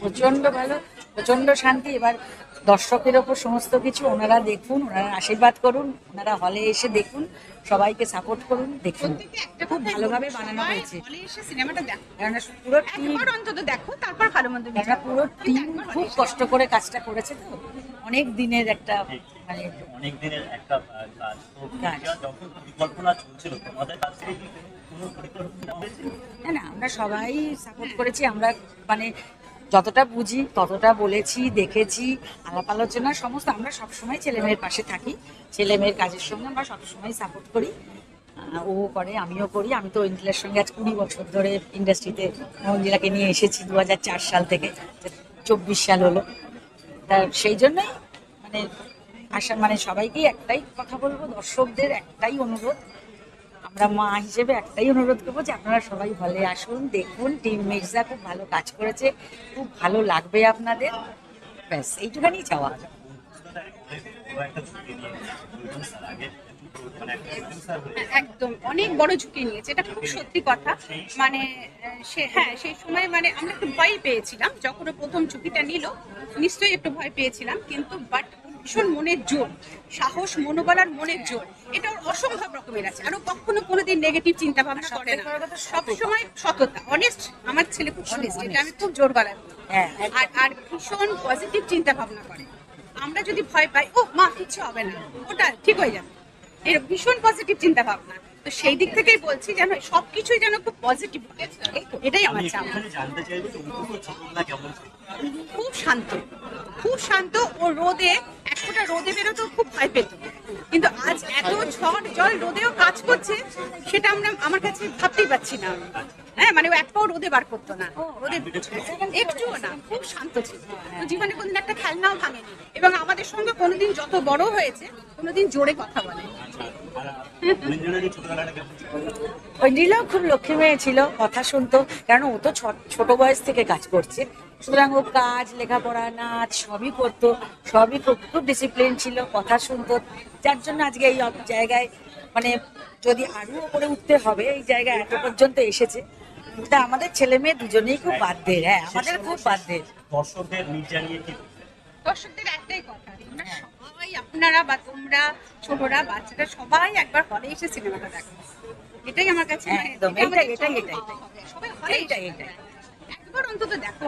প্রচণ্ড ভালো প্রচণ্ড শান্তি। এবার দর্শকের ওপর সমস্ত কিছু ওনারা দেখুন ওনারা আশীর্বাদ করুন ওনারা হলে এসে দেখুন সবাইকে সাপোর্ট করুন দেখুন। খুব ভালোভাবে বানানো হয়েছে। হলে এসে সিনেমাটা দেখো। কেননা পুরো টিম অন্তত দেখো তারপর ভালো মন্দ পুরো টিম খুব কষ্ট করে কাজটা করেছে তো। অনেক দিনের একটা মানে অনেক দিনের একটা কাজ। যখন পরিকল্পনা চলছিল তোমাদের কাছ থেকে না আমরা সবাই সাপোর্ট করেছি। আমরা মানে যতটা বুঝি, ততটা বলেছি, দেখেছি, আলাপ আলোচনা, সমস্ত আমরা সবসময় ছেলে মেয়ের পাশে থাকি। ছেলে মেয়ের কাজের সঙ্গে আমরা সবসময় সাপোর্ট করি। ও করে, আমিও করি। আমি তো ইন্ডিয়ার সঙ্গে আজ কুড়ি বছর ধরে ইন্ডাস্ট্রিতে মঞ্জিলাকে নিয়ে এসেছি দু হাজার চার সাল থেকে চব্বিশ সাল হলো। তা সেই জন্যই মানে আশা মানে সবাইকেই একটাই কথা বলব, দর্শকদের একটাই অনুরোধ আমরা মা হিসেবে একটাই অনুরোধ করব যে আপনারা সবাই হলে আসুন, দেখুন টিম মির্জা খুব ভালো কাজ করেছে, খুব ভালো লাগবে আপনাদের। ব্যাস, এইটুখানি চাওয়া একদম, অনেক বড় ঝুঁকি নিয়েছে, এটা খুব সত্যি কথা। মানে সে হ্যাঁ সেই সময় মানে আমরা একটু ভয় পেয়েছিলাম, যখন প্রথম ঝুঁকিটা নিল, নিশ্চয়ই একটু ভয় পেয়েছিলাম, কিন্তু বাট ভীষণ মনের জোর সাহস মনোবল আর মনের জোর। এটা ওর অসম্ভব রকমের আছে আরও কখনো কোনোদিন নেগেটিভ চিন্তা ভাবনা করে না। সবসময় সততা অনেস্ট আমার ছেলে খুব অনেস্ট এটা আমি খুব জোর গলায় হ্যাঁ, আর আর ভীষণ পজিটিভ চিন্তা ভাবনা করে। আমরা যদি ভয় পাই ও মা কিছু হবে না। ওটা ঠিক হয়ে যাবে। এর ভীষণ পজিটিভ চিন্তা ভাবনা তো সেই দিক থেকেই বলছি যেন সবকিছুই যেন খুব পজিটিভ এটাই আমার চাপ খুব শান্ত। খুব শান্ত ও রোদে এক ফোঁটা রোদে বেরোতেও খুব ভয় পেত। কিন্তু আজ এত ঝড় জল রোদেও কাজ করছে সেটা আমরা আমার কাছে ভাবতেই পারছি না। হ্যাঁ মানে ও এক পাও রোদে বার করতো না। রোদে একটুও না খুব শান্ত ছিল। জীবনে কোনদিন একটা খেলনাও ভাঙেনি। এবং আমাদের সঙ্গে কোনোদিন যত বড় হয়েছে কোনোদিন জোরে কথা বলে ওই নীলাও খুব লক্ষ্মী মেয়ে ছিল, কথা শুনতো। কারণ ও তো ছোট বয়স থেকে কাজ করছে। সুতরাং ও কাজ, লেখাপড়া, নাচ সবই করতো, সবই খুব ডিসিপ্লিন ছিল, কথা শুনতো। যার জন্য আজকে এই জায়গায় মানে যদি আরও উপরে উঠতে হবে, এই জায়গায় এত পর্যন্ত এসেছে। তা আমাদের ছেলে মেয়ে দুজনেই খুব বাধ্যের হ্যাঁ আমাদের খুব বাধ্যের। দর্শকদের মির্জা নিয়ে কি দর্শকদের একটাই কথা তোমরা সবাই আপনারা বা তোমরা ছোটরা বাচ্চারা সবাই একবার হলে এসে সিনেমাটা দেখো এটাই আমার কাছে মানে একদম, এটাই, এটাই, এটাই। সবাই হলে এটাই এটাই। একবার অন্তত দেখো।